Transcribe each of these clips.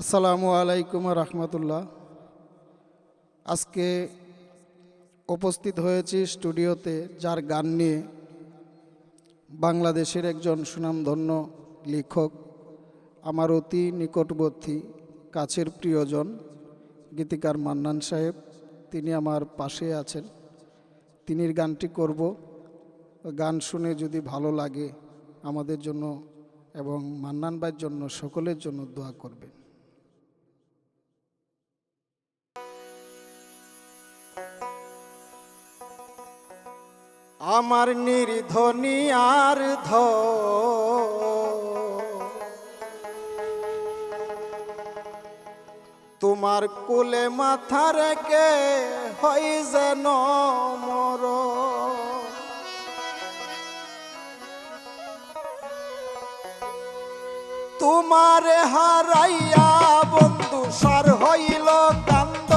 আসসালামু আলাইকুম রহমতুল্লাহ। আজকে উপস্থিত হয়েছি স্টুডিওতে যার গান নিয়ে বাংলাদেশের একজন সুনামধন্য লেখক, আমার অতি নিকটবর্তী কাছের প্রিয়জন, গীতিকার মান্নান সাহেব, তিনি আমার পাশে আছেন। তিনি গানটি করব। গান শুনে যদি ভালো লাগে আমাদের জন্য এবং মান্নান ভাইয়ের জন্য সকলের জন্য দোয়া করবেন। আমার নির্ধনী আর ধ। তোমার কুলে মাথা রেখে হয় যেন মর। তোমার হারাইয়া বন্ধু সার হইল কান্দ।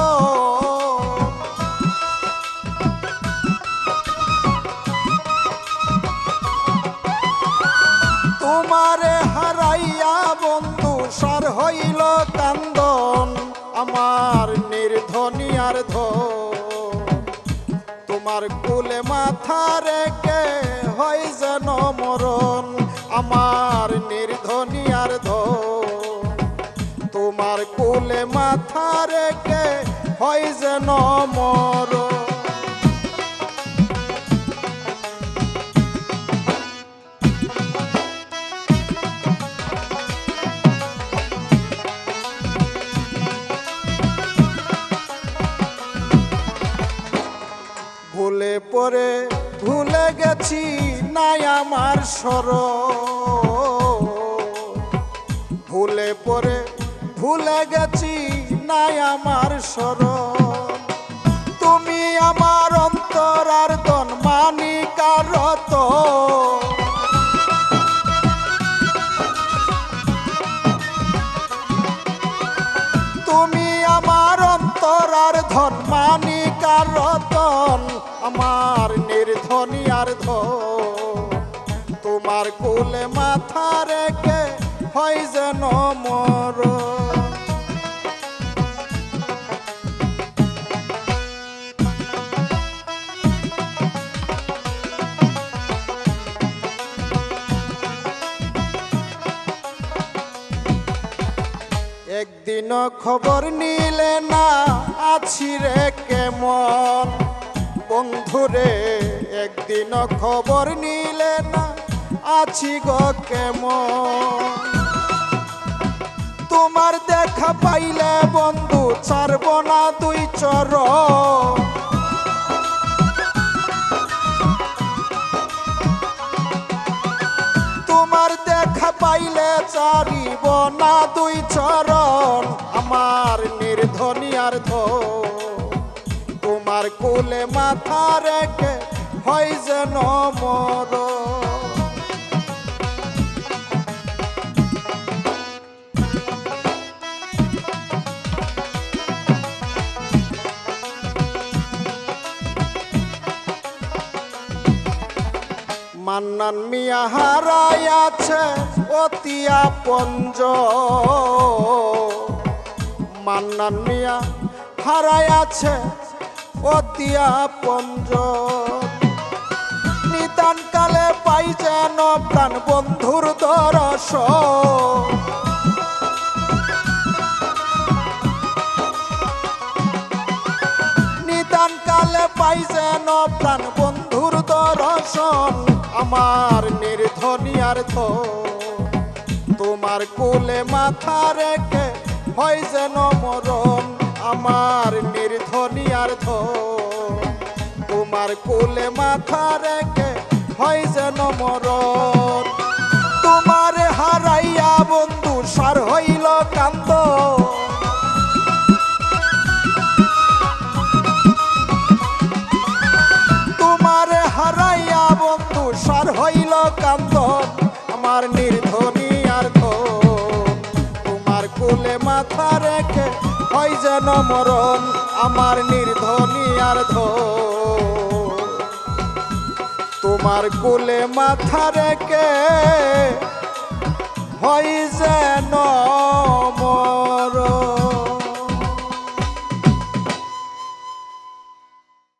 বন্ধু সার হইল কান্দন, আমার নির্ধনী আর ধ তোমার কুলে মাথা রেখে হয় যেন মরণ, আমার নির্ধনী আর ধ তোমার কুলে মাথা রেখে হয় যেন মরণ। পরে ভুলে গেছি নাই আমার সর ভুলে পরে ভুলে গেছি নাই আমার সর তুমি আমার অন্তর আর দন মানিকার রত তুমি আমার অন্তর ধর্মানি ধন মানিকার রতন, আমার নির্ধনী আর ধন। তোমার কুলে মাথা রেখে হয় যেন মর একদিন খবর নিলে না, আছি রে কেমন? বন্ধুরে একদিন খবর নিলে না, আছি গো কেমন? তোমার দেখা পাইলে বন্ধু, ছাড়ব না দুই চর তোমার দেখা পাইলে চারিব না দুই চরণ, আমার নির্ধনিয়ার ধো তোমার কোলে মাথা রেখে হয় যেন মর মান্নান মিয়া হারাই আছে অতিয়া পঞ্জ মান্নান মিয়া হারাই আছে অতিয়া পঞ্জ নিতান কালে পাই যেন প্রাণ বন্ধুর দরস। নিদান কালে পাই যেন প্রাণ বন্ধুর দর্শন আমার নির্ধনী আর তোমার কোলে মাথা রেখে হয় যেন মরণ। আমার নির্ধনী আর তোমার কোলে মাথা রেখে হয় যেন মরণ। তোমার হারাইয়া কান্দন আমার নির্ধনী আর তোমার কোলে মাথা রেখে হয় যেন মরণ, আমার নির্ধনী আর তোমার কোলে মাথা রেখে হয়